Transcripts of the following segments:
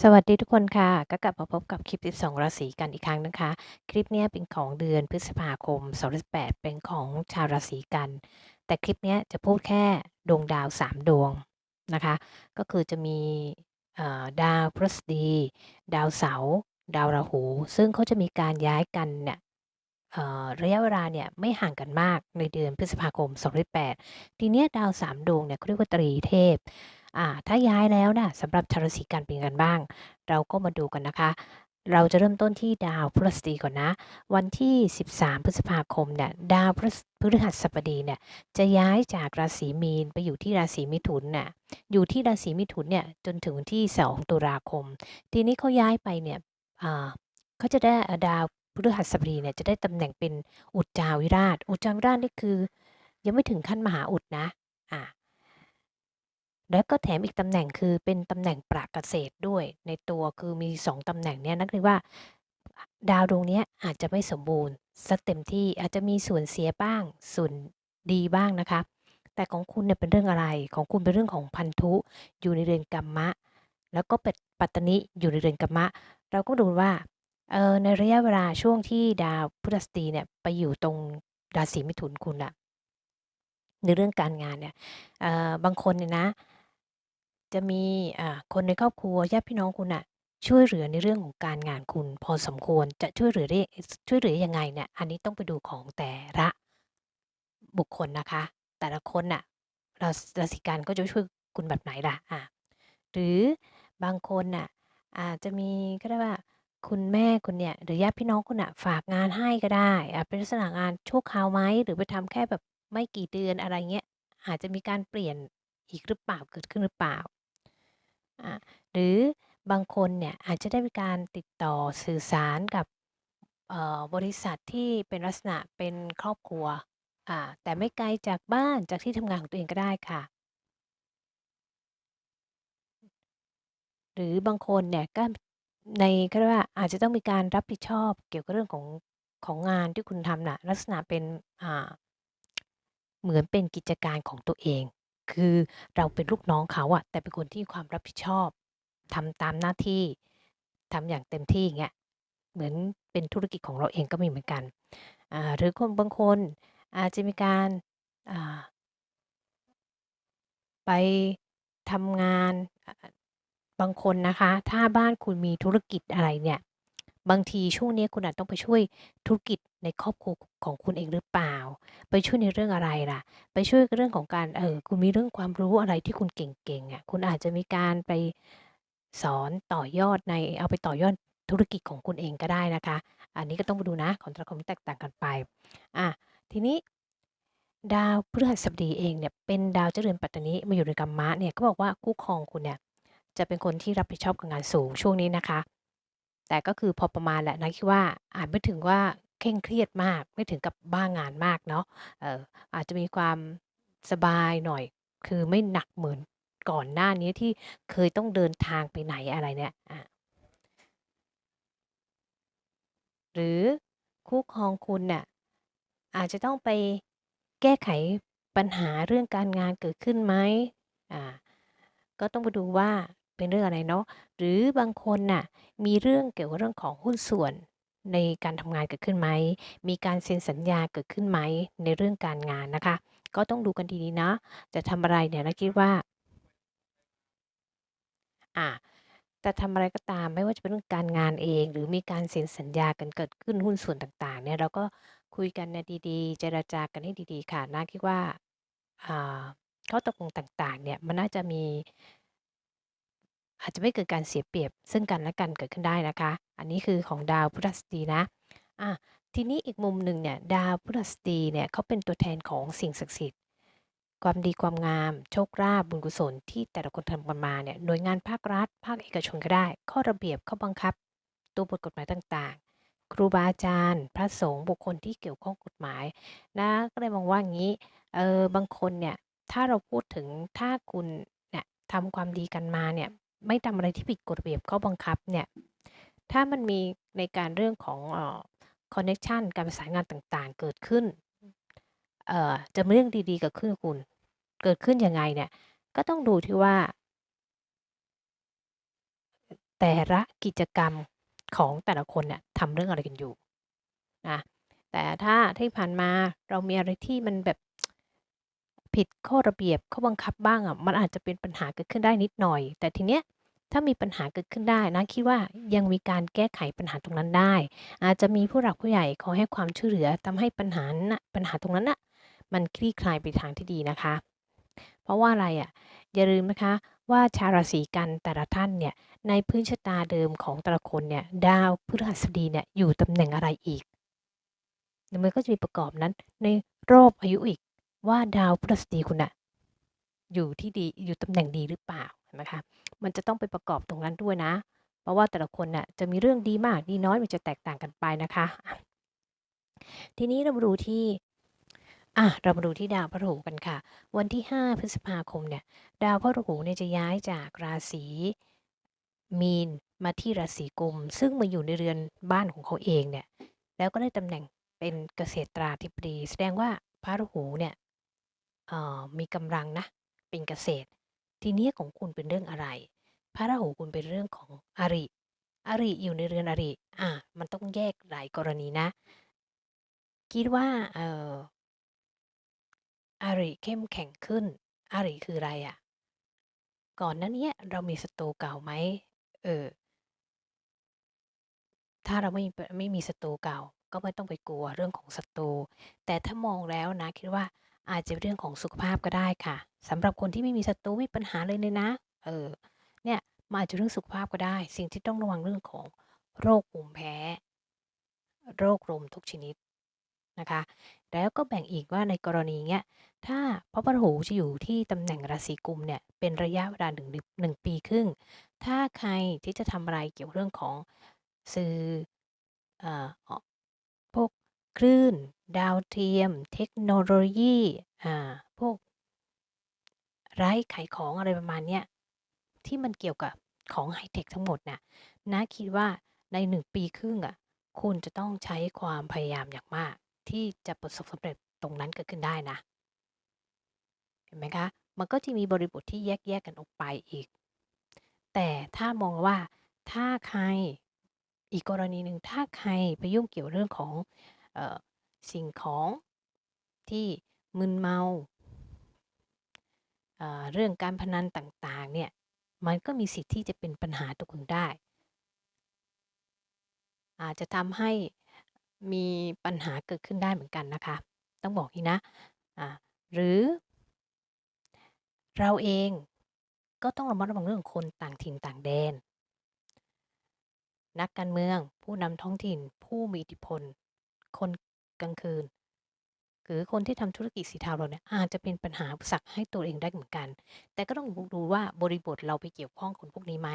สวัสดีทุกคนค่ะ ก็กลับมาพบกับคลิป 12 ราศีกันอีกครั้งนะคะ คลิปนี้เป็นของเดือนพฤษภาคม 2018 เป็นของชาวราศีกัน แต่คลิปนี้จะพูดแค่ดวงดาว 3 ดวงนะคะ ก็คือจะมีดาวพฤหัสบดี ดาวเสาร์ดาวราหู ซึ่งเขาจะมีการย้ายกันเนี่ยระยะเวลาเนี่ยไม่ห่างกันมากในเดือนพฤษภาคม 2018 ทีนี้ดาว 3 ดวงเนี่ยเขาเรียกว่าตรีเทพ อ่าถ้าย้ายแล้วนะสำหรับชาวราศีกันเป็นยังไงกันบ้าง เราก็มาดูกันนะคะ เราจะเริ่มต้นที่ดาวพฤหัสบดีก่อนนะ วันที่ 13 พฤษภาคมเนี่ยดาวพฤหัสบดีเนี่ยจะย้ายจากราศีมีนไปอยู่ที่ราศีมิถุนน่ะอยู่ที่ราศีมิถุนเนี่ยจนถึงวันที่ 2 ตุลาคม ทีนี้เขาย้ายไปเนี่ยอ่าเขาจะได้ดาวพฤหัสบดีเนี่ยจะได้ตำแหน่งเป็นอุจจาวิราช อุจจาวิราชนี่คือ ยังไม่ถึงขั้นมหาอุดนะ แล้วก็แถมอีกตำแหน่งคือเป็นตำแหน่งประเกษตรด้วยในตัวคือมี 2ตำแหน่งเนี้ยนักเรียนว่า ดาวดวงนี้อาจจะไม่สมบูรณ์สักเต็มที่อาจจะมีส่วนเสียบ้าง ส่วนดีบ้างนะคะ แต่ของคุณเนี่ยเป็นเรื่องอะไรของคุณเป็นเรื่องของพันธุอยู่ในเรือนกัมมะ แล้วก็เป็ดปัตตนิอยู่ในเรือนกัมมะ เราก็ดูว่าเอ่อในระยะเวลาช่วงที่ดาวพฤหัสบดีเนี่ยไปอยู่ตรงราศีมิถุนคุณน่ะในเรื่องการงานเนี่ยเอ่อบางคนเนี่ยนะ จะมีอ่าคนในครอบครัวญาติพี่น้องคุณน่ะช่วยเหลือในเรื่องของการงานคุณพอสมควรจะช่วยเหลือได้ช่วยเหลือยังไงเนี่ย อันนี้ต้องไปดูของแต่ละบุคคลนะคะ แต่ละคนน่ะราราศีกันก็จะช่วยคุณแบบไหนล่ะอ่าหรือบางคนน่ะอาจจะมีเขาเรียกว่าคุณแม่คุณเนี่ยหรือญาติพี่น้องคุณน่ะฝากงานให้ก็ได้อ่าเป็นลักษณะงานชั่วคราวไหมหรือไปทำแค่แบบไม่กี่เดือนอะไรเงี้ยอาจจะมีการเปลี่ยนอีกหรือเปล่าเกิดขึ้นหรือเปล่า หรือบางคนเนี่ยอาจจะได้มีการติดต่อสื่อสารกับบริษัทที่เป็นลักษณะเป็นครอบครัว แต่ไม่ไกลจากบ้านจากที่ทำงานของตัวเองก็ได้ค่ะ หรือบางคนเนี่ยก็ในเขาเรียกว่าอาจจะต้องมีการรับผิดชอบเกี่ยวกับเรื่องของของงานที่คุณทำน่ะลักษณะเป็นเหมือนเป็นกิจการของตัวเอง คือเราเป็นลูกน้องเขาอะแต่เป็นคนที่มีความรับผิดชอบ ทำตามหน้าที่ ทำอย่างเต็มที่อย่างเงี้ย เหมือนเป็นธุรกิจของเราเองก็มีเหมือนกัน อ่า หรือคนบางคนอาจจะมีการ อ่า ไปทำงาน บางคนนะคะ ถ้าบ้านคุณมีธุรกิจอะไรเนี่ย บางทีช่วงนี้คุณอาจต้องไปช่วยธุรกิจในครอบครัวของคุณเองหรือเปล่า ไปช่วยในเรื่องอะไรล่ะ ไปช่วยเรื่องของการเออคุณมีเรื่องความรู้อะไรที่คุณเก่งๆอะคุณอาจจะมีการไปสอนต่อยอดในเอาไปต่อยอดธุรกิจของคุณเองก็ได้นะคะ อันนี้ก็ต้องไปดูนะของแต่ละคนแตกต่างกันไปอาทีนี้ดาวพฤหัสบดีเองเนี่ยเป็นดาวเจรือนปัตตนิมาอยู่ในกัมมะเนี่ยเขาบอกว่าคู่ครองคุณเนี่ยจะเป็นคนที่รับผิดชอบกับงานสูงช่วงนี้นะคะ แต่ก็คือพอประมาณแหละนะคิดว่า อาจไม่ถึงว่าเคร่งเครียดมาก ไม่ถึงกับบ้างานมากเนาะ เอ่อ อาจจะมีความสบายหน่อย คือไม่หนักเหมือนก่อนหน้านี้ที่เคยต้องเดินทางไปไหน อะไรเนี่ย อา หรือคู่ครองคุณน่ะ อาจจะต้องไปแก้ไขปัญหาเรื่องการงานเกิดขึ้นไหม อ่า ก็ต้องไปดูว่า เป็นเรื่องอะไรเนาะหรือบางคนน่ะมีเรื่องเกี่ยวกับเรื่องของหุ้นส่วนในการทำงานเกิดขึ้นไหม มีการเซ็นสัญญาเกิดขึ้นไหมในเรื่องการงานนะคะ ก็ต้องดูกันดีๆนะ จะทำอะไรเนี่ยเราคิดว่า อ่าแต่ทำอะไรก็ตามไม่ว่าจะเป็นเรื่องการงานเอง หรือมีการเซ็นสัญญากันเกิดขึ้นหุ้นส่วนต่างๆเนี่ยเราก็คุยกันนี่ยดีๆ เจรจากันให้ดีๆ ค่ะน่าคิดว่าอ่าข้อตกลงต่างๆเนี่ยมันน่าจะมี อาจจะไม่เกิดการเสียเปรียบซึ่งกันและกันเกิดขึ้นได้นะคะ อันนี้คือของดาวพฤหัสบดีนะอาทีนี้อีกมุมหนึ่งเนี่ยดาวพฤหัสบดีเนี่ยเขาเป็นตัวแทนของสิ่งศักดิ์สิทธิ์ ความดีความงาม โชคลาภบุญกุศลที่แต่ละคนทำกันมาเนี่ยหน่วยงานภาครัฐ ภาคเอกชนก็ได้ ข้อระเบียบข้อบังคับ ตัวบทกฎหมายต่างๆ ครูบาอาจารย์ พระสงฆ์บุคคลที่เกี่ยวข้องกฎหมายนะก็เลยมองว่างี้เออบางคนเนี่ยถ้าเราพูดถึงถ้าคุณเนี่ยทำความดีกันมาเนี่ย ไม่ทำอะไรที่ผิดกฎระเบียบข้อบังคับเนี่ยถ้ามันมีในการเรื่องของคอนเน็กชันการประสานงานต่างๆ เกิดขึ้นเอ่อจะมีเรื่องดีๆเกิดขึ้นกับคุณ เกิดขึ้นยังไงเนี่ย ก็ต้องดูที่ว่า แต่ละกิจกรรมของแต่ละคนเนี่ยทำเรื่องอะไรกันอยู่นะแต่ถ้าที่ผ่านมาเรามีอะไรที่มันแบบ ผิดข้อระเบียบข้อบังคับบ้างอะมันอาจจะเป็นปัญหาเกิดขึ้นได้นิดหน่อย แต่ทีเนี้ยถ้ามีปัญหาเกิดขึ้นได้นะคิดว่ายังมีการแก้ไขปัญหาตรงนั้นได้ อาจจะมีผู้หลักผู้ใหญ่ขอให้ความช่วยเหลือทำให้ปัญหาน่ะปัญหาตรงนั้นน่ะมันคลี่คลายไปทางที่ดีนะคะ เพราะว่าอะไรอะอย่าลืมนะคะว่าชาวราศีกันแต่ละท่านเนี่ยในพื้นชะตาเดิมของแต่ละคนเนี่ยดาวพฤหัสบดีเนี่ยอยู่ตำแหน่งอะไรอีกมันก็จะมีประกอบนั้นในรอบอายุอีก ว่าดาวพฤหัสบดีคุณอะอยู่ที่ดีอยู่ตำแหน่งดีหรือเปล่าเห็นไหมคะมันจะต้องไปประกอบตรงนั้นด้วยนะ เพราะว่าแต่ละคนน่ะจะมีเรื่องดีมากดีน้อยมันจะแตกต่างกันไปนะคะ ทีนี้เรามาดูที่อะเรามาดูที่ดาวพฤหัสกันค่ะ วันที่ 5 พฤษภาคมเนี่ยดาวพฤหัสเนี่ยจะย้ายจากราศีมีนมาที่ราศีกุม ซึ่งมาอยู่ในเรือนบ้านของเขาเองเนี่ยแล้วก็ได้ตำแหน่งเป็นเกษตราธิบดี แสดงว่าพระหูเนี่ย เอ่อ มีกำลังนะ เป็นเกษตร ทีนี้ของคุณเป็นเรื่องอะไร พระราหูคุณเป็นเรื่องของอริอริอยู่ในเรือนอริอะมันต้องแยกหลายกรณีนะ คิดว่า เอ่ออริเข้มแข็งขึ้นอริคืออะไรอะ ก่อนหน้าเนี้ยเรามีศัตรูเก่าไหม เออ ถ้าเราไม่ปไม่มีศัตรูเก่า ก็ไม่ต้องไปกลัวเรื่องของศัตรู แต่ถ้ามองแล้วนะ คิดว่า อาจจะเป็นเรื่องของสุขภาพก็ได้ค่ะสำหรับคนที่ไม่มีศัตรูไม่มีปัญหาเลยเลยนะ เออ เนี่ยมันอาจจะเรื่องสุขภาพก็ได้ สิ่งที่ต้องระวังเรื่องของโรคภูมิแพ้ โรคลมทุกชนิดนะคะ แล้วก็แบ่งอีกว่าในกรณีเนี้ย ถ้าพระพราหูจะอยู่ที่ตำแหน่งราศีกุมเนี่ย เป็นระยะเวลาหนึ่งหนึ่งปีครึ่ง ถ้าใครที่จะทำอะไรเกี่ยวเรื่องของสื่อออพวกคลื่น ดาวเทียม เทคโนโลยีอ่าพวกไร้ขายของอะไรประมาณเนี้ยที่มันเกี่ยวกับของไฮเทคทั้งหมดน่ะนะคิดว่าในหนึ่งปีครึ่งอะคุณจะต้องใช้ความพยายามอย่างมาก ที่จะประสบสำเร็จตรงนั้นเกิดขึ้นได้นะ เห็นไหมคะ มันก็จะมีบริบทที่แยกแยกกันออกไปอีก แต่ถ้ามองว่าถ้าใครอีกกรณีหนึ่งถ้าใครไปยุ่งเกี่ยวเรื่องของ สิ่งของที่มึนเมาเเรื่องการพนันต่างๆเนี่ยมันก็มีสิทธิ์ที่จะเป็นปัญหาตัวคุณได้ อาจจะทำให้มีปัญหาเกิดขึ้นได้เหมือนกันนะคะ ต้องบอกนี่นะะหรือ เราเองก็ต้องระมัดระวังเรื่องคนต่างถิ่นต่างแดน นักการเมือง ผู้นำท้องถิ่น ผู้มีอิทธิพล คน กลางคืน หรือคนที่ทำธุรกิจสีเทาเราเนี่ยอาจจะเป็นปัญหาสักให้ตัวเองได้เหมือนกัน แต่ก็ต้องดูว่าบริบทเราไปเกี่ยวข้องคนพวกนี้ไหม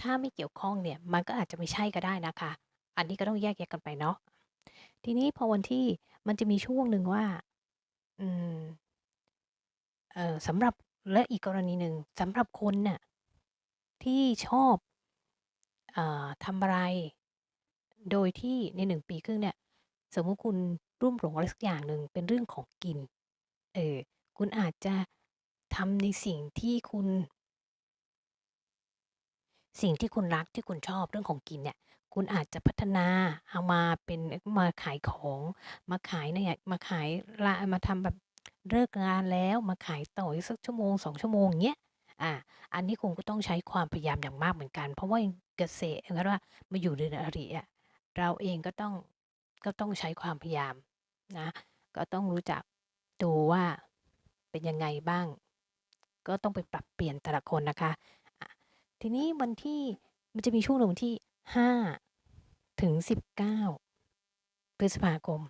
ถ้าไม่เกี่ยวข้องเนี่ยมันก็อาจจะไม่ใช่ก็ได้นะคะ อันนี้ก็ต้องแยกแยกกันไปเนาะ ทีนี้พอวันที่มันจะมีช่วงหนึ่งว่า อืม เออสำหรับและอีกกรณีหนึ่งสำหรับคนน่ะที่ชอบอทำอะไร โดยที่ในหนึ่งปีครึ่งเนี่ย สมมุติคุณรุ่มหลงอะไรสักอย่างหนึ่งเป็นเรื่องของกิน เออ คุณอาจจะทำในสิ่งที่คุณ สิ่งที่คุณรักที่คุณชอบเรื่องของกินเนี่ย คุณอาจจะพัฒนาเอามาเป็นมาขายของ มาขายเนี่ยมาขายละมาทำแบบเลิกงานแล้วมาขายต่ออีกสักชั่วโมง2ชั่วโมงเงี้ย อ่า อันนี้คุณก็ต้องใช้ความพยายามอย่างมากเหมือนกัน เพราะว่าเกษตรเหมือนว่ามาอยู่ในอริอะเราเองก็ต้อง ก็ต้องใช้ความพยายามนะ ก็ต้องรู้จักดูว่าเป็นยังไงบ้าง ก็ต้องไปปรับเปลี่ยนแต่ละคนนะคะ ทีนี้วันที่มันจะมีช่วงหนึ่งวันที่ 5 ถึง 19 พฤษภาคม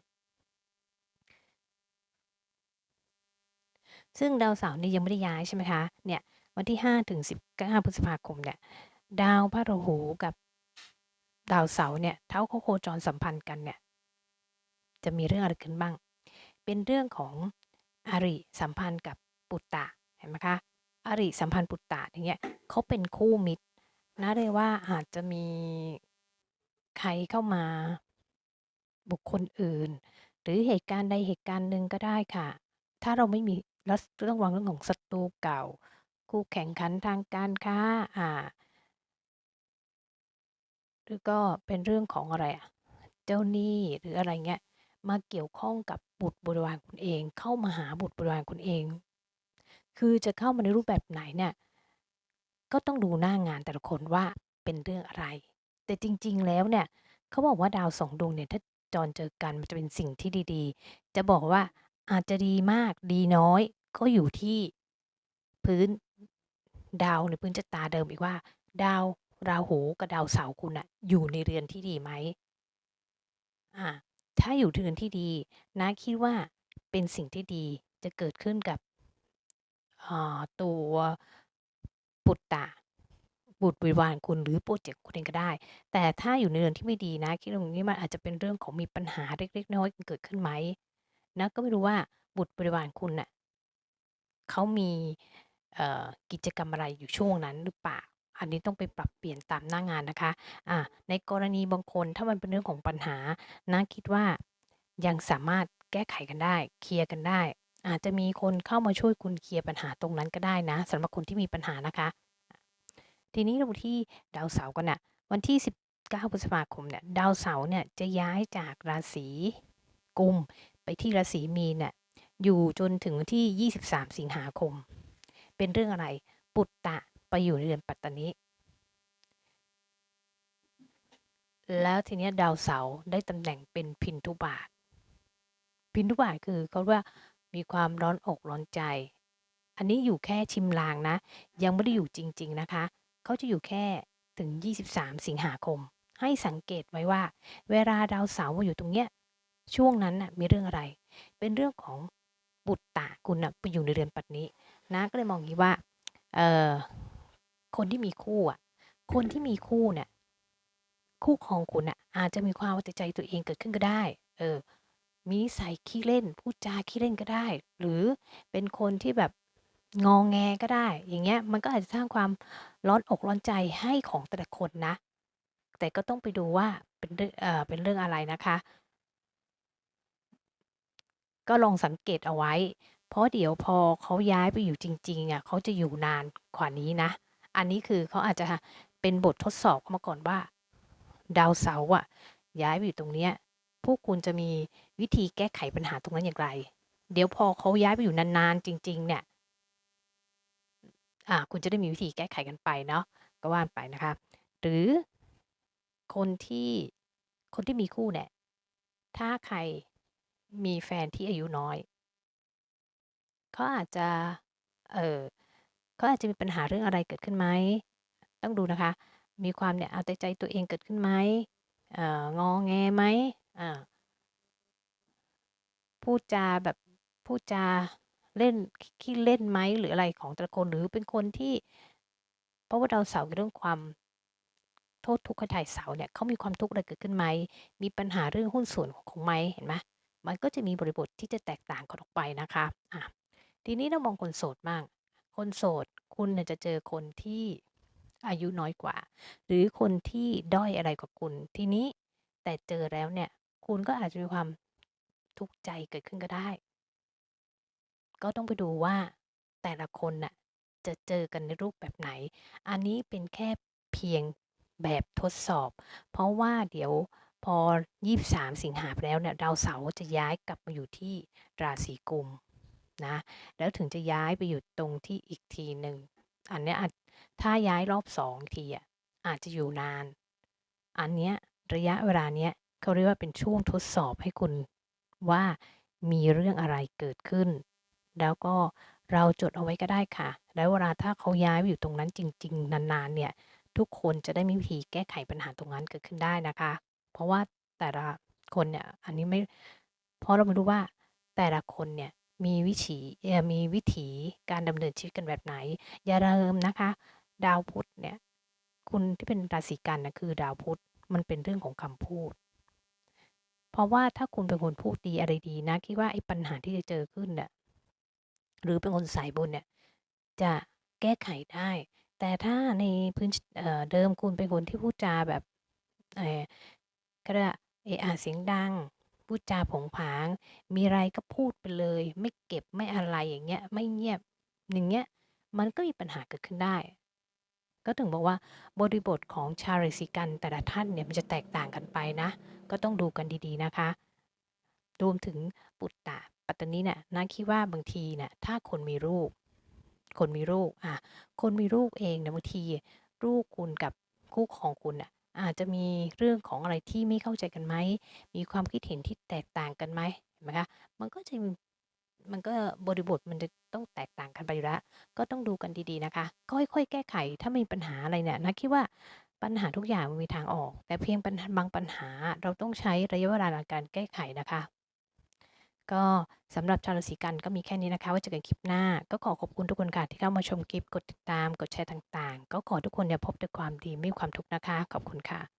ซึ่งดาวเสาร์นี่ยังไม่ได้ย้ายใช่ไหมคะ เนี่ย วันที่ 5 ถึง 19 พฤษภาคมเนี่ย ดาวพระราหูกับดาวเสาร์เนี่ยเท้าโคโคจรสัมพันธ์กันเนี่ย จะมีเรื่องอะไรขึ้นบ้าง เป็นเรื่องของอริสัมพันธ์กับปุตตะเห็นไหมคะอริสัมพันธ์ปุตตะอย่างเงี้ยเขาเป็นคู่มิตรนะเลยว่าอาจจะมีใครเข้ามาบุคคลอื่น หรือเหตุการณ์ใดเหตุการณ์หนึ่งก็ได้ค่ะ ถ้าเราไม่มีแล้วต้องวางเรื่องของศัตรูเก่า คู่แข่งขันทางการค้าอ่าหรือก็เป็นเรื่องของอะไรอะเจ้าหนี้หรืออะไรเงี้ย มาเกี่ยวข้องกับบุตรบริวารคุณเอง เข้ามาหาบุตรบริวารคุณเอง คือจะเข้ามาในรูปแบบไหนเนี่ยก็ต้องดูหน้างานแต่ละคนว่าเป็นเรื่องอะไร แต่จริง ๆ แล้วเนี่ยเขาบอกว่าดาวสองดวงเนี่ยถ้าจรเจอกันมันจะเป็นสิ่งที่ดีๆ จะบอกว่าอาจจะดีมากดีน้อย ก็อยู่ที่พื้นดาวในพื้นชะตาเดิมอีกว่า ดาวราหูกับดาวเสาร์คุณน่ะอยู่ในเรือนที่ดีไหมอ่า ถ้าอยู่เรือนที่ดีน้าคิดว่าเป็นสิ่งที่ดีจะเกิดขึ้นกับตัวปุตตะบุตรบริวารคุณหรือพรเจกต์คุณเองก็ได้ แต่ถ้าอยู่ในเรือนที่ไม่ดีนะ คิดตรงนี้มันอาจจะเป็นเรื่องของมีปัญหาเล็กๆน้อยๆเกิดขึ้นไหมนะก็ไม่รู้ว่าบุตรบริวารคุณน่ะเขามีกิจกรรมอะไรอยู่ช่วงนั้นหรือเปล่า อันนี้ต้องไปปรับเปลี่ยนตามหน้างานนะคะอ่าในกรณีบางคนถ้ามันเป็นเรื่องของปัญหาน้าคิดว่ายังสามารถแก้ไขกันได้ เคลียร์กันได้ อาจจะมีคนเข้ามาช่วยคุณเคลียร์ปัญหาตรงนั้นก็ได้นะสำหรับคนที่มีปัญหานะคะ ทีนี้เราที่ดาวเสาร์กันน่ะวันที่ 19พฤษภาคมเนี่ยดาวเสาร์เนี่ยจะย้ายจากราศีกุมไปที่ราศีมีนเนี่ยอยู่จนถึงวันที่ 23 สิงหาคม เป็นเรื่องอะไรปุตตะ ไปอยู่ในเรือนปัตตนิแล้วทีนี้ดาวเสาร์ได้ตำแหน่งเป็นพินทุบาท พินทุบาทคือเขาเรียกว่ามีความร้อนอกร้อนใจ อันนี้อยู่แค่ชิมลางนะ ยังไม่ได้อยู่จริง ๆนะคะ เขาจะอยู่แค่ถึง 23 สิงหาคม ให้สังเกตไว้ว่า เวลาดาวเสาร์มาอยู่ตรงเนี้ยช่วงนั้นน่ะมีเรื่องอะไร เป็นเรื่องของบุตรตะคุณน่ะไปอยู่ในเรือนปัตตนินะก็เลยมองอย่างงี้ว่าเออ คนที่มีคู่อะ คนที่มีคู่เนี่ย คู่ครองคุณน่ะ อาจจะมีความเอาแต่ใจตัวเองเกิดขึ้นก็ได้ เออ มีนิสัยขี้เล่น พูดจาขี้เล่นก็ได้ หรือเป็นคนที่แบบงอแงก็ได้ อย่างเงี้ย มันก็อาจจะสร้างความร้อนอกร้อนใจให้ของแต่ละคนนะ แต่ก็ต้องไปดูว่าเป็นเรื่องเออเป็นเรื่องอะไรนะคะ ก็ลองสังเกตเอาไว้ เพราะเดี๋ยวพอเขาย้ายไปอยู่จริง ๆอะเขาจะอยู่นานกว่านี้นะ อันนี้คือเขาอาจจะเป็นบททดสอบข้ามาก่อนว่า ดาวเสาร์อะย้ายไปอยู่ตรงเนี้ยพวกคุณจะมีวิธีแก้ไขปัญหาตรงนั้นอย่างไร เดี๋ยวพอเขาย้ายไปอยู่นานๆจริง ๆ เนี่ยอ่าคุณจะได้มีวิธีแก้ไขกันไปเนาะก็ว่าไปนะคะ หรือคนที่คนที่มีคู่เนี่ยถ้าใครมีแฟนที่อายุน้อยเขาอาจจะ เออ เขาอาจจะมีปัญหาเรื่องอะไรเกิดขึ้นไหม ต้องดูนะคะ มีความเนี่ยเอาแต่ใจตัวเองเกิดขึ้นไหมเอ่องอแงไหมพูดจาแบบพูดจาเล่นขี้เล่นไหมหรืออะไรของต่ละคนหรือเป็นคนที่ เพราะว่าดาวเสาร์เรื่องความโทษทุกข์ให้ทายเสาเนี่ยเขามีความทุกข์อะไรเกิดขึ้นไหม มีปัญหาเรื่องหุ้นส่วนของไหมเห็นไหมมันก็จะมีบริบทที่จะแตกต่างกันออกไปนะคะอาทีนี้เรามองคนโสดบ้าง คนโสดคุณจะเจอคนที่อายุน้อยกว่า หรือคนที่ด้อยอะไรกว่าคุณ ทีนี้แต่เจอแล้วเนี่ย คุณก็อาจจะมีความทุกข์ใจเกิดขึ้นก็ได้ ก็ต้องไปดูว่าแต่ละคนน่ะจะเจอกันในรูปแบบไหน อันนี้เป็นแค่เพียงแบบทดสอบ เพราะว่าเดี๋ยวพอ 23 สิงหาไปแล้วเนี่ย ดาวเสาร์จะย้ายกลับมาอยู่ที่ราศีกุม นะแล้วถึงจะย้ายไปอยู่ตรงที่อีกทีหนึ่งอันนี้อาจถ้าย้ายรอบ2ทีอะอาจจะอยู่นาน อันเนี้ยระยะเวลาเนี้ยเขาเรียกว่าเป็นช่วงทดสอบให้คุณว่ามีเรื่องอะไรเกิดขึ้น แล้วก็เราจดเอาไว้ก็ได้ค่ะ แล้วเวลาถ้าเขาย้ายไปอยู่ตรงนั้นจริง ๆ นานๆเนี่ยทุกคนจะได้มีวิธีแก้ไขปัญหาตรงนั้นเกิดขึ้นได้นะคะ เพราะว่าแต่ละคนเนี่ยอันนี้ไม่เพราะเราไม่รู้ว่าแต่ละคนเนี่ย มีวิถีเอ่อมีวิถีการดำเนินชีวิตกันแบบไหน อย่าลืมนะคะ ดาวพุธเนี่ย คุณที่เป็นราศีกันน่ะคือดาวพุธมันเป็นเรื่องของคำพูด เพราะว่าถ้าคุณเป็นคนพูดดีอะไรดีนะคิดว่าไอ้ปัญหาที่จะเจอขึ้นน่ะหรือเป็นคนสายบุญเนี่ย จะแก้ไขได้ แต่ถ้าในพื้นเอ่อเดิมคุณเป็นคนที่พูดจาแบบเอ่อเขาเรียกว่าเออะเสียงดัง พูดจาผงผาง มีอะไรก็พูดไปเลย ไม่เก็บไม่อะไรอย่างเงี้ย ไม่เงียบอย่างเงี้ย มันก็มีปัญหาเกิดขึ้นได้ ก็ถึงบอกว่าบริบทของชาราศีกันแต่ละท่านเนี่ยมันจะแตกต่างกันไปนะ ก็ต้องดูกันดีๆนะคะ รวมถึงปุตตะปัตตานีเนี่ยนาคิดว่าบางทีเนี่ยถ้าคนมีลูก คนมีลูกอะคนมีลูกเองเนี่ยบางทีลูกคุณกับคู่ของคุณอะ อาจจะมีเรื่องของอะไรที่ไม่เข้าใจกันไหม มีความคิดเห็นที่แตกต่างกันไหมเห็นไหมคะ มันก็จะมันก็บริบทมันจะต้องแตกต่างกันไปอยู่แล้ว ก็ต้องดูกันดีๆนะคะ ค่อยๆ แก้ไข ถ้ามีปัญหาอะไรเนี่ยนะคิดว่าปัญหาทุกอย่างมันมีทางออก แต่เพียงบางปัญหาเราต้องใช้ระยะเวลาในการแก้ไขนะคะ ก็สำหรับชาวราศีกันก็มีแค่นี้นะคะไว่าเจอกันคลิปหน้า ก็ขอขอบคุณทุกคนค่ะที่เข้ามาชมคลิป กดติดตาม กดแชร์ต่างๆ ก็ขอทุกคนอย่าพบแต่ความดีไม่มีความทุกข์นะคะ ขอบคุณค่ะ